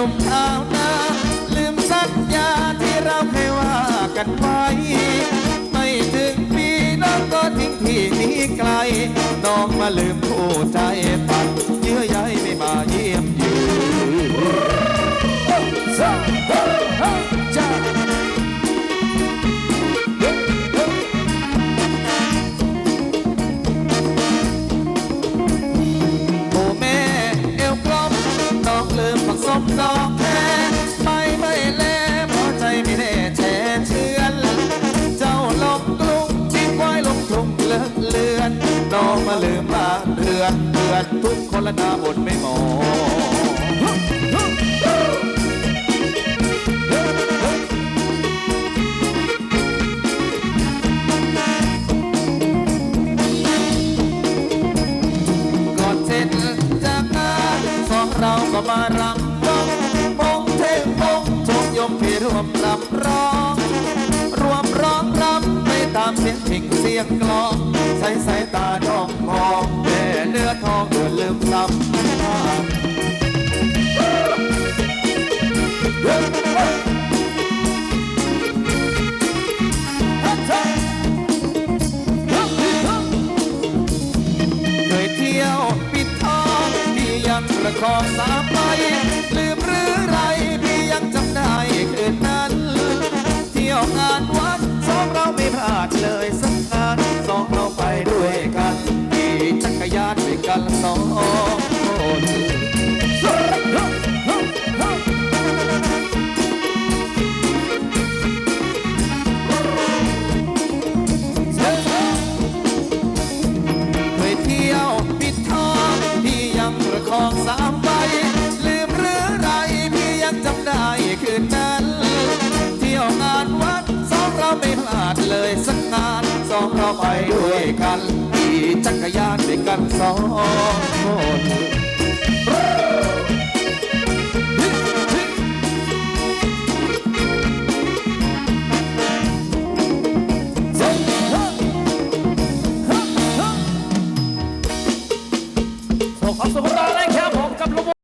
นุ่มชาวนาลืมสัญญาที่เราเคยว่ากันไว้ไม่ถึงปีน้องก็ทิ้งที่นี้ไกล น้องมาลืมผู้ใจปัดเยื่อใยไม่มา มดอกแค่ไม่ไม่แลเพราะใจไม่แน่แช่เชือน เจ้าลงกรุงทิ้งไว้ลงทุ่งเลือนเลือนน้องมาลืมบาเรือนเรือนทุกคนละนาบนไม่หมอกอนเสร็จากงานสองเราก็มารำ ตามเสียงพิงเสียงกลองใส่สายตาดองมองแม่เนื้อทองเดือลืมซ้ำเคยเที่ยวปิดทองพี่ยังประคองสา ของสามใบลืมหรือไรพี่ยังจำได้คืนนั้น เที่ยวงานวัดสองเราไม่พลาดเลยสักงานสองเราไปด้วยกันขี่จักรยานด้วยกันสองคน